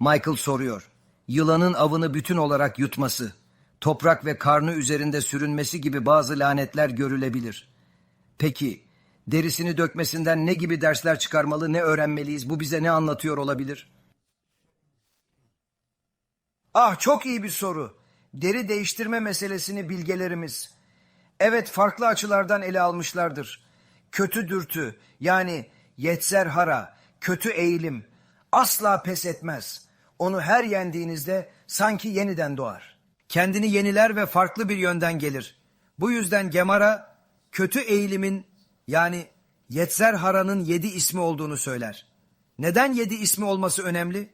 Michael soruyor. Yılanın avını bütün olarak yutması, toprak ve karnı üzerinde sürünmesi gibi bazı lanetler görülebilir. Peki, derisini dökmesinden ne gibi dersler çıkarmalı, ne öğrenmeliyiz? Bu bize ne anlatıyor olabilir? Ah çok iyi bir soru. Deri değiştirme meselesini bilgelerimiz. Evet farklı açılardan ele almışlardır. Kötü dürtü yani yetzer hara, kötü eğilim asla pes etmez. Onu her yendiğinizde sanki yeniden doğar. Kendini yeniler ve farklı bir yönden gelir. Bu yüzden Gemara kötü eğilimin yani Yetzer Hara'nın yedi ismi olduğunu söyler. Neden yedi ismi olması önemli?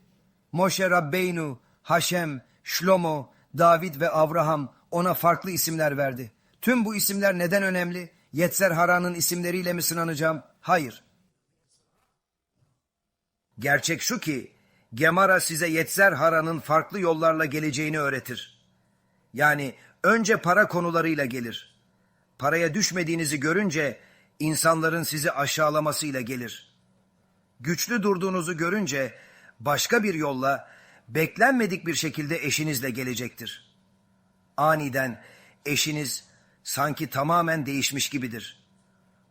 Moşe Rabbeynu, Haşem, Şlomo, David ve Avraham ona farklı isimler verdi. Tüm bu isimler neden önemli? Yetzer Hara'nın isimleriyle mi sınanacağım? Hayır. Gerçek şu ki Gemara size Yetzer Hara'nın farklı yollarla geleceğini öğretir. Yani önce para konularıyla gelir. Paraya düşmediğinizi görünce insanların sizi aşağılamasıyla gelir. Güçlü durduğunuzu görünce başka bir yolla beklenmedik bir şekilde eşinizle gelecektir. Aniden eşiniz sanki tamamen değişmiş gibidir.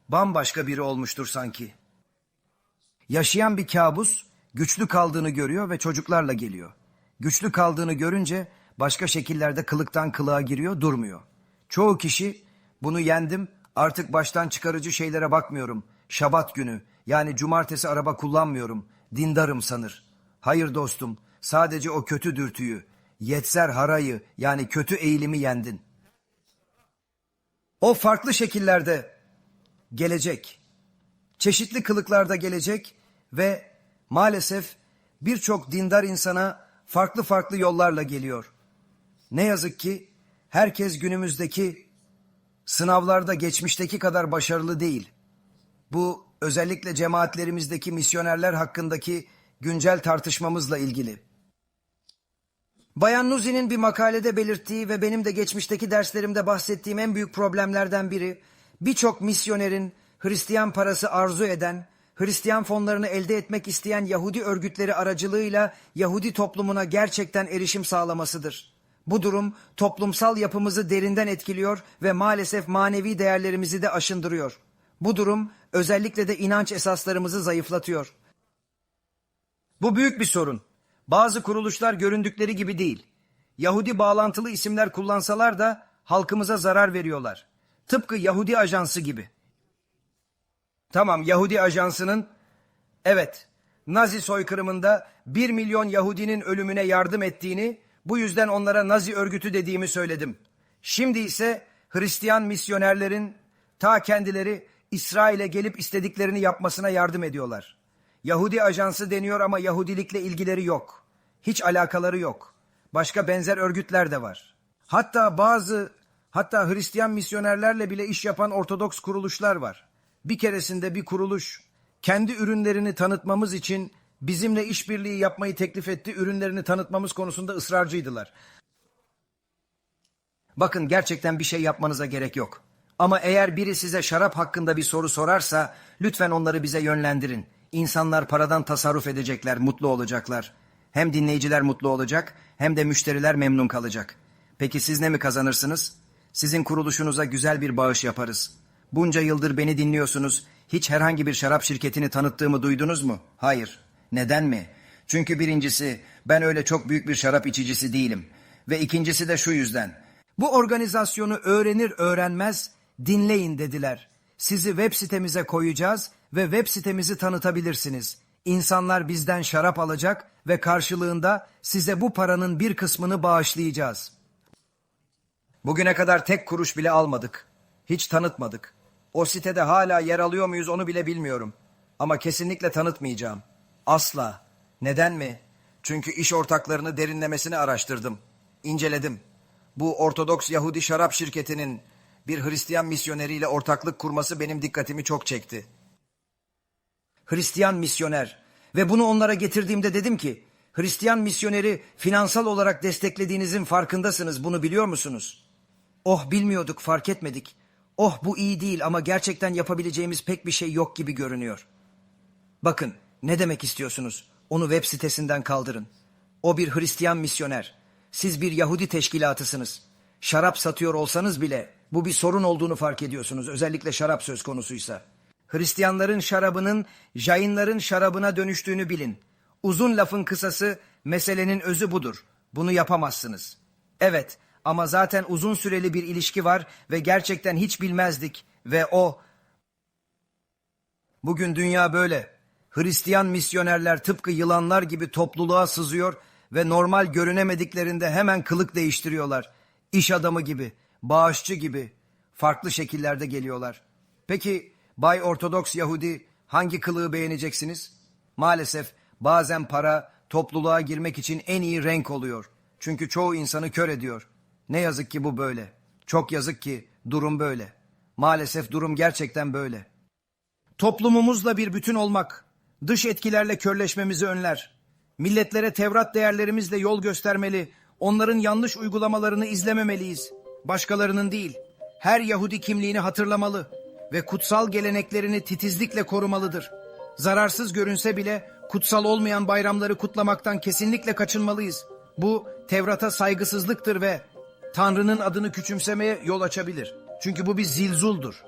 Bambaşka biri olmuştur sanki. Yaşayan bir kabus güçlü kaldığını görüyor ve çocuklarla geliyor. Güçlü kaldığını görünce başka şekillerde kılıktan kılığa giriyor, durmuyor. Çoğu kişi bunu yendim, artık baştan çıkarıcı şeylere bakmıyorum. Şabat günü yani cumartesi araba kullanmıyorum, dindarım sanır. Hayır dostum, sadece o kötü dürtüyü, yetser harayı yani kötü eğilimi yendin. O farklı şekillerde gelecek. Çeşitli kılıklarda gelecek ve maalesef birçok dindar insana farklı farklı yollarla geliyor. Ne yazık ki herkes günümüzdeki sınavlarda geçmişteki kadar başarılı değil. Bu özellikle cemaatlerimizdeki misyonerler hakkındaki güncel tartışmamızla ilgili. Bayan Nuzi'nin bir makalede belirttiği ve benim de geçmişteki derslerimde bahsettiğim en büyük problemlerden biri birçok misyonerin Hristiyan parası arzu eden, Hristiyan fonlarını elde etmek isteyen Yahudi örgütleri aracılığıyla Yahudi toplumuna gerçekten erişim sağlamasıdır. Bu durum toplumsal yapımızı derinden etkiliyor ve maalesef manevi değerlerimizi de aşındırıyor. Bu durum özellikle de inanç esaslarımızı zayıflatıyor. Bu büyük bir sorun. Bazı kuruluşlar göründükleri gibi değil. Yahudi bağlantılı isimler kullansalar da halkımıza zarar veriyorlar. Tıpkı Yahudi ajansı gibi. Tamam Yahudi ajansının evet Nazi soykırımında 1 milyon Yahudinin ölümüne yardım ettiğini bu yüzden onlara Nazi örgütü dediğimi söyledim. Şimdi ise Hristiyan misyonerlerin ta kendileri İsrail'e gelip istediklerini yapmasına yardım ediyorlar. Yahudi ajansı deniyor ama Yahudilikle ilgileri yok. Hiç alakaları yok. Başka benzer örgütler de var. Hatta bazı hatta Hristiyan misyonerlerle bile iş yapan Ortodoks kuruluşlar var. Bir keresinde bir kuruluş kendi ürünlerini tanıtmamız için bizimle işbirliği yapmayı teklif etti. Ürünlerini tanıtmamız konusunda ısrarcıydılar. Bakın gerçekten bir şey yapmanıza gerek yok. Ama eğer biri size şarap hakkında bir soru sorarsa lütfen onları bize yönlendirin. İnsanlar paradan tasarruf edecekler, mutlu olacaklar. Hem dinleyiciler mutlu olacak hem de müşteriler memnun kalacak. Peki siz ne mi kazanırsınız? Sizin kuruluşunuza güzel bir bağış yaparız. Bunca yıldır beni dinliyorsunuz. Hiç herhangi bir şarap şirketini tanıttığımı duydunuz mu? Hayır. Neden mi? Çünkü birincisi ben öyle çok büyük bir şarap içicisi değilim. Ve ikincisi de şu yüzden. Bu organizasyonu öğrenir öğrenmez dinleyin dediler. Sizi web sitemize koyacağız ve web sitemizi tanıtabilirsiniz. İnsanlar bizden şarap alacak ve karşılığında size bu paranın bir kısmını bağışlayacağız. Bugüne kadar tek kuruş bile almadık. Hiç tanıtmadık. O sitede hala yer alıyor muyuz onu bile bilmiyorum. Ama kesinlikle tanıtmayacağım. Asla. Neden mi? Çünkü iş ortaklarını derinlemesine araştırdım. İnceledim. Bu Ortodoks Yahudi şarap şirketinin bir Hristiyan misyoneriyle ortaklık kurması benim dikkatimi çok çekti. Hristiyan misyoner ve bunu onlara getirdiğimde dedim ki Hristiyan misyoneri finansal olarak desteklediğinizin farkındasınız bunu biliyor musunuz? Oh bilmiyorduk fark etmedik. Oh bu iyi değil ama gerçekten yapabileceğimiz pek bir şey yok gibi görünüyor. Bakın ne demek istiyorsunuz? Onu web sitesinden kaldırın. O bir Hristiyan misyoner. Siz bir Yahudi teşkilatısınız. Şarap satıyor olsanız bile bu bir sorun olduğunu fark ediyorsunuz. Özellikle şarap söz konusuysa. Hristiyanların şarabının Jainların şarabına dönüştüğünü bilin. Uzun lafın kısası meselenin özü budur. Bunu yapamazsınız. Evet ama zaten uzun süreli bir ilişki var ve gerçekten hiç bilmezdik ve o Bugün dünya böyle. Hristiyan misyonerler tıpkı yılanlar gibi topluluğa sızıyor ve normal görünemediklerinde hemen kılık değiştiriyorlar. İş adamı gibi, bağışçı gibi farklı şekillerde geliyorlar. Peki Bay Ortodoks Yahudi hangi kılığı beğeneceksiniz? Maalesef bazen para topluluğa girmek için en iyi renk oluyor. Çünkü çoğu insanı kör ediyor. Ne yazık ki bu böyle. Çok yazık ki durum böyle. Maalesef durum gerçekten böyle. Toplumumuzla bir bütün olmak, dış etkilerle körleşmemizi önler. Milletlere Tevrat değerlerimizle yol göstermeli, onların yanlış uygulamalarını izlememeliyiz. Başkalarının değil, her Yahudi kimliğini hatırlamalı ve kutsal geleneklerini titizlikle korumalıdır. Zararsız görünse bile kutsal olmayan bayramları kutlamaktan kesinlikle kaçınmalıyız. Bu Tevrat'a saygısızlıktır ve Tanrı'nın adını küçümsemeye yol açabilir. Çünkü bu bir zilzuldur.